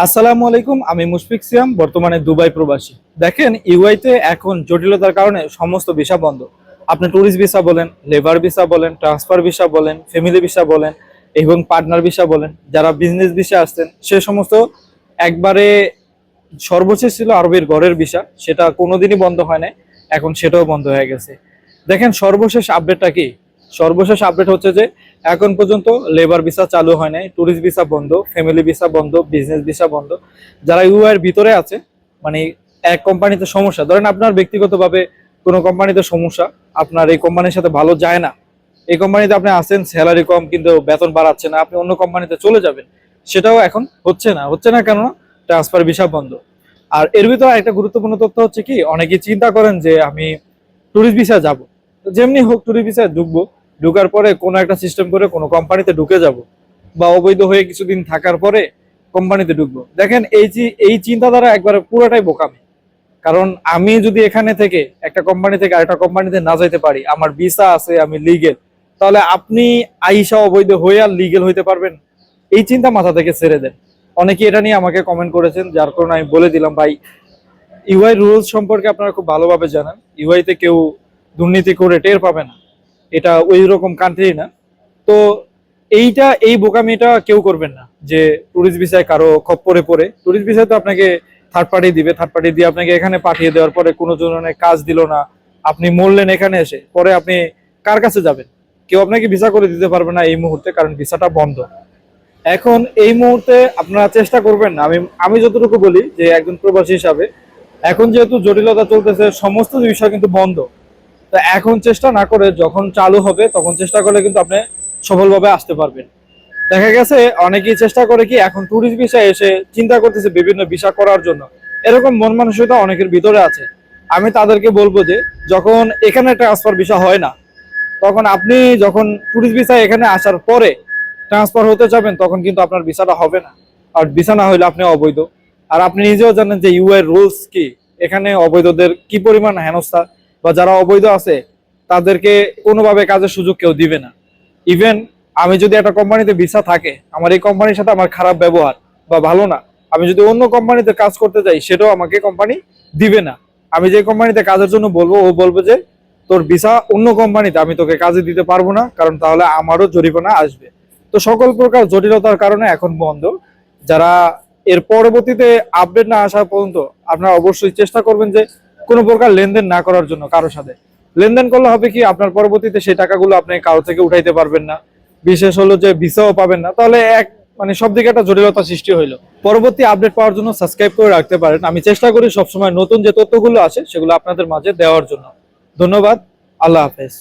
আসসালামু আলাইকুম, আমি মুশফিক সিয়াম, বর্তমানে দুবাই প্রবাসী। দেখেন ইউআইতে এখন জটিলতার কারণে সমস্ত ভিসা বন্ধ। আপনি ট্যুরিস্ট ভিসা বলেন লেবার ভিসা বলেন ট্রান্সফার ভিসা বলেন ফ্যামিলি ভিসা বলেন, এবং পার্টনার ভিসা বলেন, যারা বিজনেস ভিসা আসছেন, সে সমস্ত একবারে সর্বশেষ ছিল আরবের ঘরের ভিসা সেটা কোনোদিনই বন্ধ হয় না এখন সেটাও বন্ধ হয়ে গেছে। দেখেন, সর্বশেষ আপডেটটা কি? সর্বশেষ আপডেট হচ্ছে যে, এখন পর্যন্ত লেবার ভিসা চালু হয় নাই ট্যুরিস্ট ভিসা বন্ধ ফ্যামিলি ভিসা বন্ধ বিজনেস ভিসা বন্ধ। যারা ইউ এর ভিতরে আছে মানে এক কোম্পানিতে সমস্যা, ধরেন আপনার ব্যক্তিগতভাবে কোনো কোম্পানিতে সমস্যা, আপনার এই কোম্পানির সাথে ভালো যায় না, এই কোম্পানিতে আপনি আছেন স্যালারি কম, কিন্তু বেতন বাড়াচ্ছে না, আপনি অন্য কোম্পানিতে চলে যাবেন, সেটাও এখন হচ্ছে না। হচ্ছে না কেন ট্রান্সফার ভিসা বন্ধ। আর এর ভিতরে একটা গুরুত্বপূর্ণ তথ্য হচ্ছে কি অনেকে চিন্তা করেন যে আমি ট্যুরিস্ট ভিসা যাব। যেমনি হোক ট্যুরিস্ট ভিসায় ঢুকবো ঢুকার পরে কোনো একটা সিস্টেম করে কোনো কোম্পানিতে ঢুকে যাব বা অবৈধ হয়ে কিছুদিন থাকার পরে কোম্পানিতে ঢুকবো। দেখেন এই এই চিন্তাধারা একবারে পুরোটাই বোকামি। কারণ আমি যদি এখানে থেকে একটা কোম্পানি থেকে আরেকটা কোম্পানিতে না যাইতে পারি, আমার ভিসা আছে, আমি লিগেল তাহলে আপনি আইসা অবৈধ হয়ে আর লিগেল হইতে পারবেন? এই চিন্তা মাথা থেকে ছেড়ে দেন। অনেকে এটা নিয়ে আমাকে কমেন্ট করেছেন, যার কারণে আমি বলে দিলাম, ভাই ইউআই রুলস সম্পর্কে আপনারা খুব ভালোভাবে জানেন। ইউআইতে কেউ দুর্নীতি করে টের পাবে না। এটা ওই রকম কান্ট্রি না। তো এইটা, এই বোকামিটা কেউ করবেন না যে ট্যুরিস্ট ভিসায় কারও খপ্পরে পড়ে। ট্যুরিস্ট ভিসায় তো আপনাকে থার্ড পার্টি দিবে। থার্ড পার্টি দিয়ে আপনাকে এখানে পাঠিয়ে দেওয়ার পরে কোনো ধরনের কাজ দিল না। আপনি মরলেন এখানে এসে, পরে আপনি কার কাছে যাবেন? কেউ আপনাকে ভিসা করে দিতে পারবে না এই মুহূর্তে কারণ ভিসাটা বন্ধ। এখন এই মুহূর্তে আপনারা চেষ্টা করবেন না। আমি আমি যতটুকু বলি যে একজন প্রবাসী হিসাবে, এখন যেহেতু জটিলতা চলতেছে, সমস্ত বিষয় কিন্তু বন্ধ। তো এখন চেষ্টা না করে যখন চালু হবে, তখন চেষ্টা করলে কিন্তু আপনি সফলভাবে আসতে পারবেন। দেখা গেছে অনেকেই চেষ্টা করে কি এখন ট্যুরিস্ট ভিসা এসে চিন্তা করতেছে বিভিন্ন ভিসা করার জন্য। এরকম মন মানসিকতা অনেকের ভিতরে আছে। আমি তাদেরকে বলব যে, যখন এখানে ট্রান্সফার ভিসা হয় না, তখন আপনি যখন ট্যুরিস্ট ভিসা এখানে আসার পরে ট্রান্সফার হতে যাবেন, তখন কিন্তু আপনার ভিসাটা হবে না। আর ভিসা না হলে আপনি অবৈধ। আর আপনি নিজেও জানেন যে ইউ এর রুলস কি? এখানে অবৈধদের কি পরিমাণ হেনস্থা? বা যারা অবৈধ আছে, তাদেরকে কোনোভাবে কাজের সুযোগ কেউ দিবে না। ইভেন আমি যদি একটা কোম্পানিতে ভিসা থাকে, আমার এই কোম্পানির সাথে আমার খারাপ ব্যবহার বা ভালো না, আমি যদি অন্য কোম্পানিতে কাজ করতে যাই, সেটাও আমাকে কোম্পানি দিবে না। আমি যে কোম্পানিতে কাজের জন্য বলব, ও বলবে যে, তোর ভিসা অন্য কোম্পানিতে, আমি তোকে কাজে দিতে পারব না, কারণ তাহলে আমারও জরিমানা আসবে। তো সকল প্রকার জটিলতার কারণে এখন বন্ধ। যারা এর পরবর্তীতে আপডেট না আসা পর্যন্ত আপনারা অবশ্যই চেষ্টা করবেন যে কোনো প্রকার লেনদেন না করার জন্য কারোর সাথে। লেনদেন করলে হবে কি, আপনার পরবর্তীতে সেই টাকাগুলো আপনি কারও থেকে উঠাইতে পারবেন না। বিশেষ হলো যে ভিসাও পাবেন না। তাহলে এক মানে সব দিকে একটা জটিলতা সৃষ্টি হইল। পরবর্তী আপডেট পাওয়ার জন্য সাবস্ক্রাইব করে রাখতে পারেন। আমি চেষ্টা করি সবসময় নতুন যে তথ্যগুলো আছে সেগুলো আপনাদের মাঝে দেওয়ার জন্য। ধন্যবাদ। আল্লাহ হাফেজ।